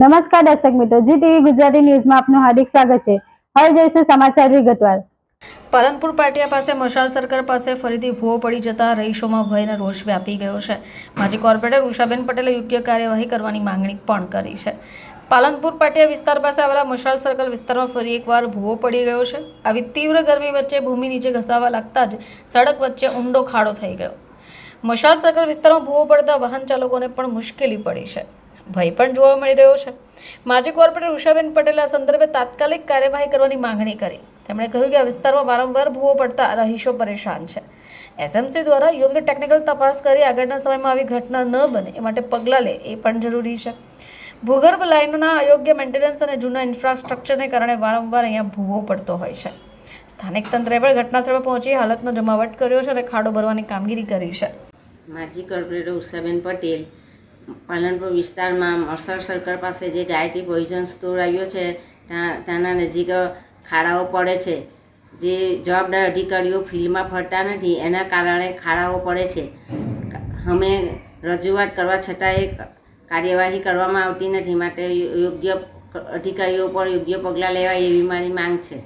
નમસ્કાર દર્શક મિત્રો જી ટીવી ગુજરાતી ન્યૂઝમાં આપનું હાર્દિક સ્વાગત છે. હવે જોઈશું સમાચાર વિગતવાર પાલનપુર પાટિયા પાસે મશાલ સર્કલ પાસે ફરીથી ભૂવો પડી જતા રહીશોમાં ભયનો રોષ વ્યાપી ગયો છે. માજી કોર્પોરેટર ઉષાબેન પટેલે યોગ્ય કાર્યવાહી કરવાની માંગણી પણ કરી છે. પાલનપુર પાટિયા વિસ્તાર પાસે આવેલા મશાલ સર્કલ વિસ્તારમાં ફરી એકવાર ભૂવો પડી ગયો છે. આવી તીવ્ર ગરમી વચ્ચે ભૂમિ નીચે ઘસાવા લાગતા જ સડક વચ્ચે ઊંડો ખાડો થઈ ગયો. મશાલ સર્કલ વિસ્તારમાં ભૂવો પડતા વાહન ચાલકોને પણ મુશ્કેલી પડી છે. ભય પણ જોવા મળી રહ્યો છે. માજી કોર્પોરેટર ઉષાબેન પટેલે આ સંદર્ભે તાત્કાલિક કાર્યવાહી કરવાની માંગણી કરી. તેમણે કહ્યું કે આ વિસ્તારમાં વારંવાર ભૂવો પડતા રહીશો પરેશાન છે. એસએમસી દ્વારા યોગ્ય ટેકનિકલ તપાસ કરી આગળના સમયમાં આવી ઘટના ન બને એ માટે પગલાં લે એ પણ જરૂરી છે. ભૂગર્ભ લાઇનોના અયોગ્ય મેન્ટેનન્સ અને જૂના ઇન્ફ્રાસ્ટ્રક્ચરને કારણે વારંવાર અહીંયા ભૂવો પડતો હોય છે. સ્થાનિક તંત્રએ પણ ઘટના સ્થળે પહોંચી હાલતનો જમાવટ કર્યો છે અને ખાડો ભરવાની કામગીરી કરી છે. માજી કોર્પોરેટર ઉષાબેન પટેલ પાલનપુર વિસ્તારમાં મરસર સર્કલ પાસે જે ગાયત્રી પોઈઝન સ્ટોર આવ્યો છે ત્યાં ત્યાંના નજીક ખાડાઓ પડે છે. જે જવાબદાર અધિકારીઓ ફિલ્ડમાં ફરતા નથી, એના કારણે ખાડાઓ પડે છે. અમે રજૂઆત કરવા છતાંય કાર્યવાહી કરવામાં આવતી નથી, માટે યોગ્ય અધિકારીઓ પર યોગ્ય પગલાં લેવાય એવી મારી માંગ છે.